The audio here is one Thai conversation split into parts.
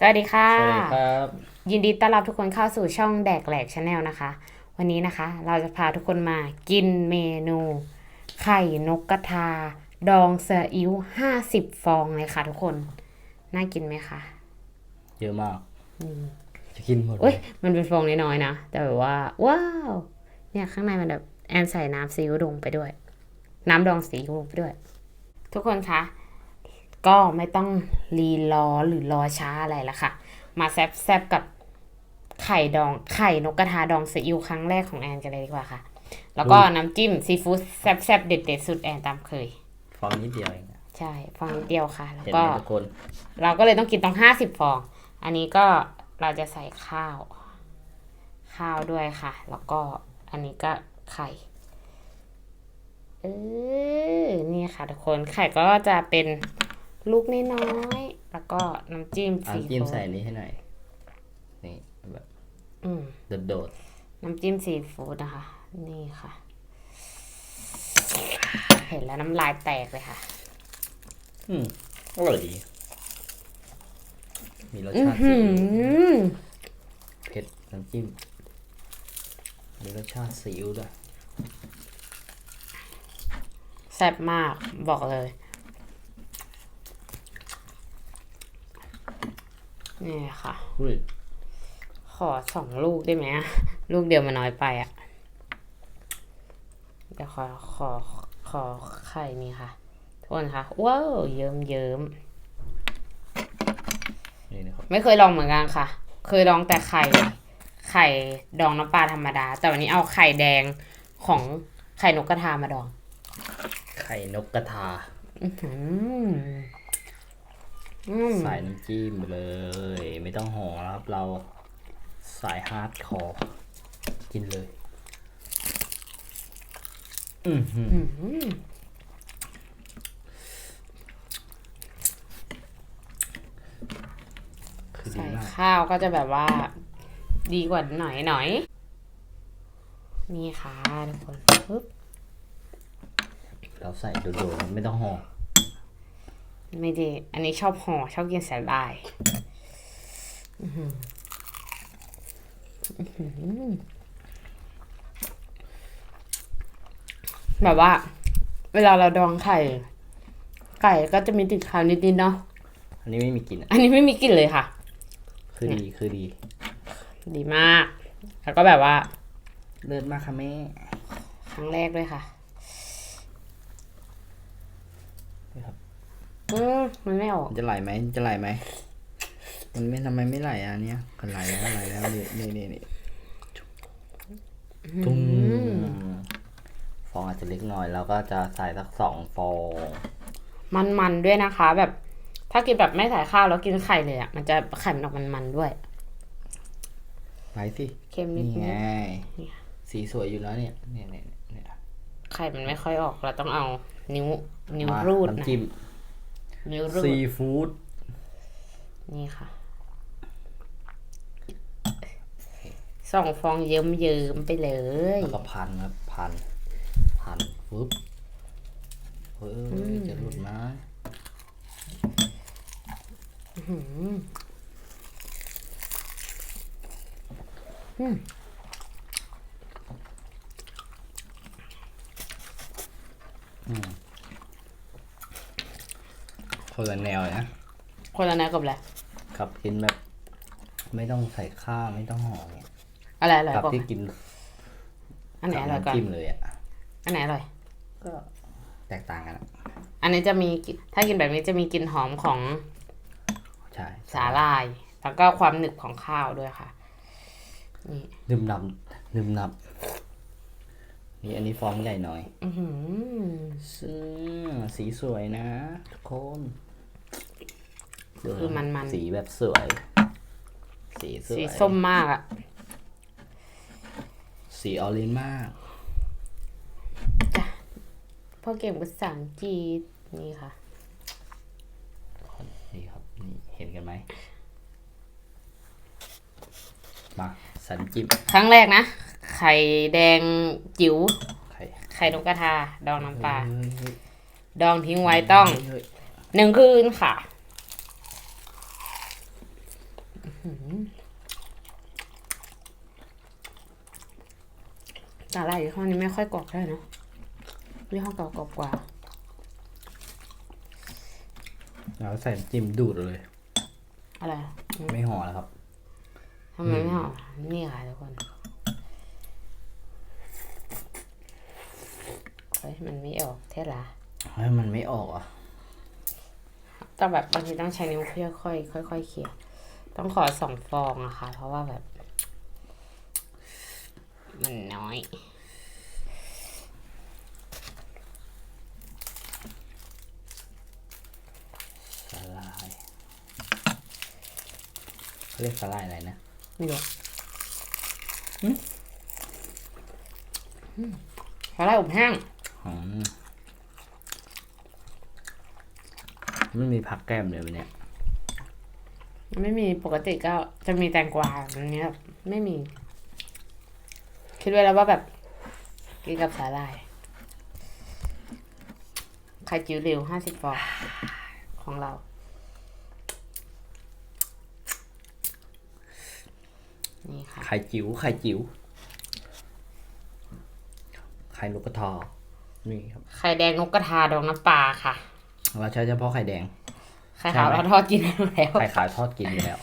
สวัสดีค่ะ สวัสดีครับ ยินดีต้อนรับทุกคนเข้าสู่ช่องแดกแหลกชาแนลนะคะ วันนี้นะคะ เราจะพาทุกคนมากินเมนู ไข่นกกระทา ดองเซาอิ๊วห้าสิบฟองเลยค่ะทุกคน น่ากินไหมคะ เยอะมาก จะกินหมดเอ้ยเลยมันเป็นฟองน้อยๆนะ แต่แบบว่า ว้าว เนี่ยข้างในมันแบบแอนใส่น้ำซีอิ๊วลงไปด้วย น้ำดองซีอิ๊วลงไปด้วย ทุกคนคะ ก็ไม่ต้องรีรอหรือรอช้าอะไรละค่ะ มาแซบแซบกับไข่ดองไข่นกกระทาดองซีอิ๊วครั้งแรกของแอนกันเลยดีกว่าค่ะ แล้วก็น้ำจิ้มซีฟู้ดแซบแซบเด็ดเด็ดๆสุดแอนตามเคย ฟองนิดเดียวเองอะใช่ฟองนิดเดียวค่ะ แล้วเห็นก็ไหมทุกคน เราก็เลยต้องกินต้องห้าสิบฟอง อันนี้ก็เราจะใส่ข้าว ข้าวด้วยค่ะ แล้วก็อันนี้ก็ไข่ เออนี่ค่ะทุกคน ไข่ก็จะเป็น ลูกน้อยๆแล้วก็น้ำจิ้มเอาซีจิ้มฟู้ใส่ดนี้ให้หน่อย นี่แบบอืม โดดน้ำจิ้มซีฟู้ดนะคะ นี่ค่ะ เห็นแล้วน้ำลายแตกเลยค่ะ ๆอืมอร่อยดี มีรสอือชาติหืซีอิ๊วอเผ็ดน้ำจิ้ม มีรสชาติซีอิ๊วด้วยแซ่บมากบอกเลย นี่ค่ะ อุ้ยขอสองลูกได้ไหมอะลูกเดียวมันน้อยไปอะ เดี๋ยวขอขอขอไข่นี่ค่ะทุกคนค่ะ ว้าว เยิ้มเยิ้มนี่นะครับไม่เคยลองเหมือนกันค่ะ เคยลองแต่ไข่ ไข่ดองน้ำปลาธรรมดา แต่วันนี้เอาไข่แดงของไข่นกกระทามาดอง ไข่นกกระทา อืมอืม ใส่น้ำจิ้มไปเลย ไม่ต้องห่อแล้วครับ เราสายฮาร์ดคอร์กินเลย อือหืออืมคือดีใส่มากข้าวก็จะแบบว่า ดีกว่าหน่อยหน่อย นี่ค่ะทุกคนปึ๊บ เราใส่โดดๆไม่ต้องห่อ ไม่ดี อันนี้ชอบห่อชอบกินสาลายอื้อหืออื้อหือแบบว่า เวลาเราดองไข่ ไก่ก็จะมีติดคาวนิดๆเนาะ อันนี้ไม่มีกลิ่นอะอันนี้ไม่มีกลิ่นเลยค่ะ คือดีคือดี ดีมาก แล้วก็แบบว่า เลิศมากค่ะแม่ ครั้งแรกด้วยค่ะนี่ครับ อืมมันไม่ออก มันจะไหลไหมมันจะไหลไหม มันไม่ทำไมไม่ไหลอะเนี่ยก็ไหลแล้วไหลแล้วนี่นี่นี่นี่ตุ้มฟองอาจจะเล็กหน่อยแล้วก็จะใส่สักสองฟอง มันๆด้วยนะคะ แบบ ถ้ากินแบบไม่ใส่ข้าวแล้วกินไข่เลยอะ มันจะไข่มันออกมันๆด้วย ไหลสิ เค็มนิดนี่นึไงงนี่สีสวยอยู่แล้วเนี่ยเนี่ยเนี่ยเนี่ยไข่มันไม่ค่อยออกเราต้องเอานิ้วนิ้วมารูดนะน้ำจิ้ม นิ้วรูดซีฟู้ดนี่ค่ะสองฟองเยิ้มเยิ้มๆไปเลยแล้วก็พันครับพันพันปุ๊บเฮ้ยจะหลุดไหมอืม คนละแนวเลยนะ คนละแนวกับอะไรครับกินแบบ ไม่ต้องใส่ข้าวไม่ต้องห่อเนี่ยอะไรอร่อยกับกว่าที่กินอันไหนกับอร่อยกว่าน้ำจิ้มเลยอะอันไหนอร่อย ก็แตกต่างกันอะอันนี้จะมีกลิ่นถ้ากินแบบนี้จะมีกลิ่นหอมของใช่สาลาย แล้วก็ความหนึบของข้าวด้วยค่ะ นี่ลืมนับลืมนับนี่อันนี้ฟองใหญ่หน่อย อือหือ ซึ่งสีสวยนะทุกคน ดูคือมันๆ สีแบบสวย สีสวยสีส้มมากอะสีออเรนจ์มากพ่อเก่งภาษาอังกฤษนี่ค่ะ นี่ครับ นี่เห็นกันไหมมาสันจิ้มครั้งแรกนะ ไข่แดงจิ๋ว ไข่ไข่นกกระทา ดองน้ำปลา เฮ้ยเฮ้ยดองทิ้งไว้ต้องเฮ้ยหนึ่งคืนค่ะ สาหร่ายยี่ห้อนี้ไม่ค่อยกรอบเท่าไหร่เนอะยี่ห้อเก่ากรอบกว่าแล้วใส่น้ำจิ้มดูดเลย อะไรอะไม่ห่อแล้วครับทำไมไม่หอมนี่ค่ะทุกคนเฮ้ยมันไม่ออกเท่าไหร่เฮ้ยมันไม่ออกอะแต่แบบบางทีต้องใช้นิ้วค่อยๆค่อยๆเขี่ยต้องขอสองฟองอะค่ะ เพราะว่าแบบ มันน้อยสาลายเขาเรียกสาลายอะไรนะ ไม่รู้สาหร่ายอบแห้งอืมไม่มีผักแก้มเลยวันเนี้ยไม่มีปกติก็จะมีแตงกวาอันนี้แบบไม่มี คิดไว้แล้วว่าแบบกินกับสาหร่ายไข่จิ๋วเร็วห้าสิบฟองของเรา นี่ค่ะ ไข่จิ๋วไข่จิ๋วไข่ลูกกระทอนี่ครับ ไข่แดงนกกระทาดองน้ำปลาค่ะ เราใช้เฉพาะไข่แดง ไข่ขาวใช่ไหมเราทอดกินแล้ว ไข่ขาวทอดกินอยู่แล้ว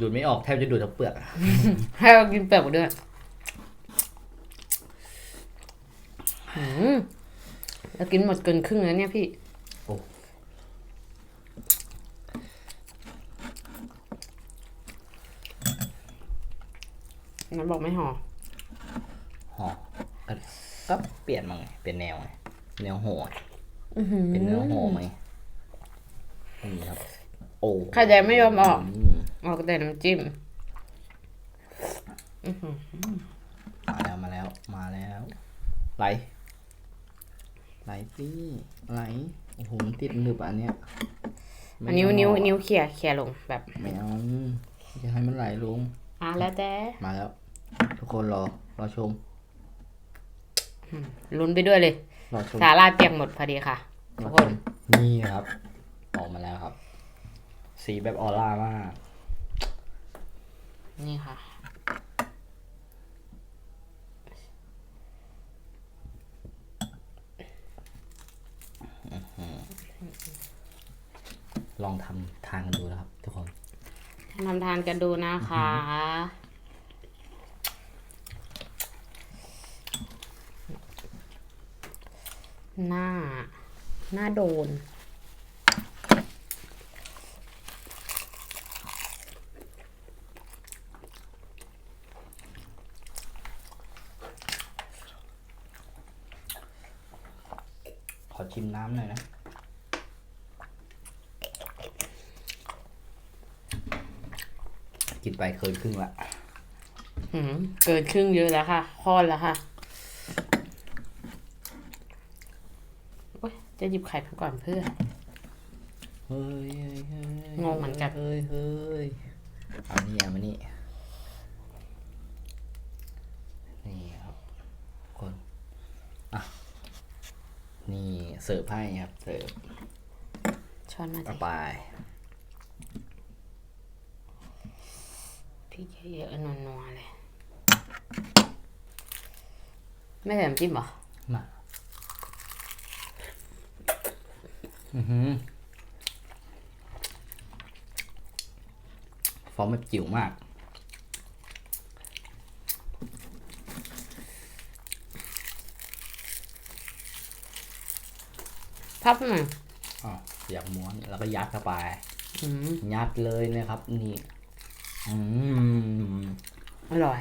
ดูดไม่ออกแทบจะดูดทั้งเปลือกอะให้เรากินเปลือกด้วยอืมเรากินหมดเกินครึ่งแล้วเนี่ยพี่ โอ้นั้นบอกไม่ห่อห่อเอ้ยก็เปลี่ยนมาไงเปลี่ยนแนวไงแนวห่อเป็นแนวห่อไหมนี่ครับ โอ้ไข่แดงไม่ยอมออกมออกแต่น้ำจิ้มมาแล้วมาแล้ว มาแล้ว ไหล ไหลสิไหล โอ้โหมันติดหนึบอันเนี้ยไม่อันนิ้วเอานิ้วออกนิ้วเขี่ยเขี่ยลงแบบไม่เอาจะให้มันไหลลงอะแล้วแต่มาแล้ว ทุกคนรอ รอชมลุ้นไปด้วยเลย รอชมสาลายเปียกหมดพอดีค่ะรทุอกคชนมนี่ครับ ออกมาแล้วครับ สีแบบออร่ามาก นี่ค่ะ ลองทำทานกันดูนะครับ ทุกคน ทำทานกันดูนะคะ หน้า หน้าโดน ขอชิมน้ำหน่อยนะ กินไปเคินครึ่งละหืมเกินครึ่งเยอะแล้วค่ะคลอดแล้วค่ะโอ๊ยจะหยิบไข่มาก่อนเพื่อเฮ้ยเฮ้ยเฮ้ยงงเหมือนกันเฮ้ยเฮ้ยเอานี่เอามานี่นี่ครับคนอะนี่เสิร์ฟให้ครับเสิร์ฟช้อนมาต่สิอไป ริกเยอะๆนัวๆเลย ไม่ใส่น้ำจิ้มเหรอมาอือหือฟอร์มแบบจิ๋วมาก พับหน่อยอ๋ออยากม้วนแล้วก็ยัดเข้าไป อืม ยัดเลยนะครับ นี่ อืมอร่อย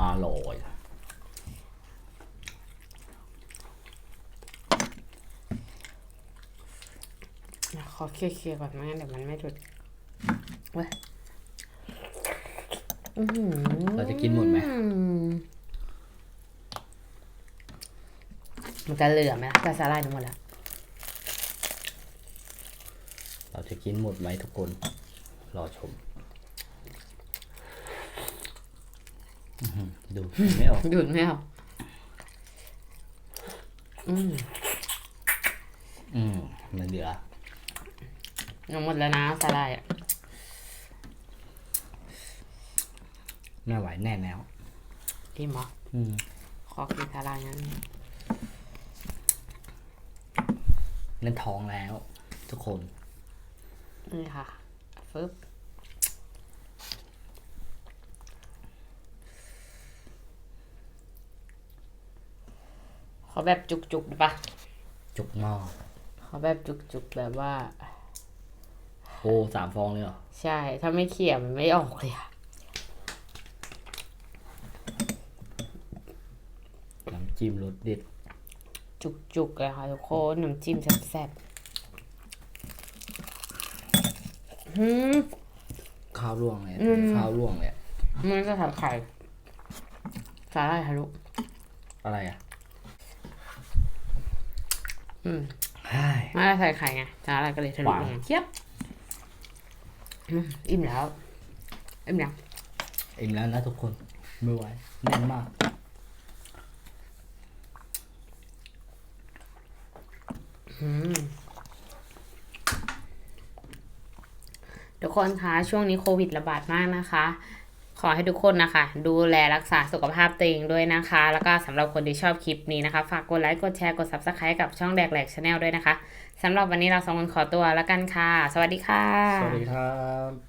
อร่อย ขอเคลียร์ๆก่อนไม่งั้นเดี๋ยวมันไม่ดุดเว้ยอื้อหือเราจะกินหมดไหมอืมมันจะเหลือไหมล่ะแต่สาหร่ายทั้งหมดแล้ว เราจะกินหมดไหมทุกคน รอชม อื้อหือดูไม่ออกหยุดไม่เอาอืมอืมไม่เหลือยังหมดแล้วนะสาหร่ายอะไม่ไหวแน่แล้วอิ่มเหรออืมขอกินสาหร่ายงั้นเล่นท้องแล้ว ทุกคน นี่ค่ะฟึบ อแบบจุกๆได้ปะจุกหม้อขอแบบจุกๆแบบว่า โอ้สามฟองเลยเหรอใช่ ถ้าไม่เขี่ยมันไม่ออกเลยอะน้ำจิ้มรสเด็ดจุกๆเลยค่ะทุกคนน้ำจิ้มแซ่บๆหืม ข้าวร่วงเลยอืม ข้าวร่วงเลยมันจะผัดไข่สาหร่ายทะลุอะไรอะ อืมใช่ไม่ได้ใส่ไข่ไงสาหร่ายก็เลยทะหลุวานลงเจี๊ยบอืมอิ่มแล้ว อิ่มแล้วอิ่มแล้วนะทุกคนไม่ไหวแน่นมากอืมทุกคนคะช่วงนี้โควิดระบาดมากนะคะ ขอให้ทุกคนนะคะ ดูแลรักษาสุขภาพตัวเองด้วยนะคะ แล้วก็สำหรับคนที่ชอบคลิปนี้นะคะ ฝากกดไลค์กดแชร์กด subscribe กับช่องแดกแหลกชาแนลด้วยนะคะสำหรับวันนี้เราสองคนขอตัวแล้วกันค่ะ สวัสดีค่ะ สวัสดีครับ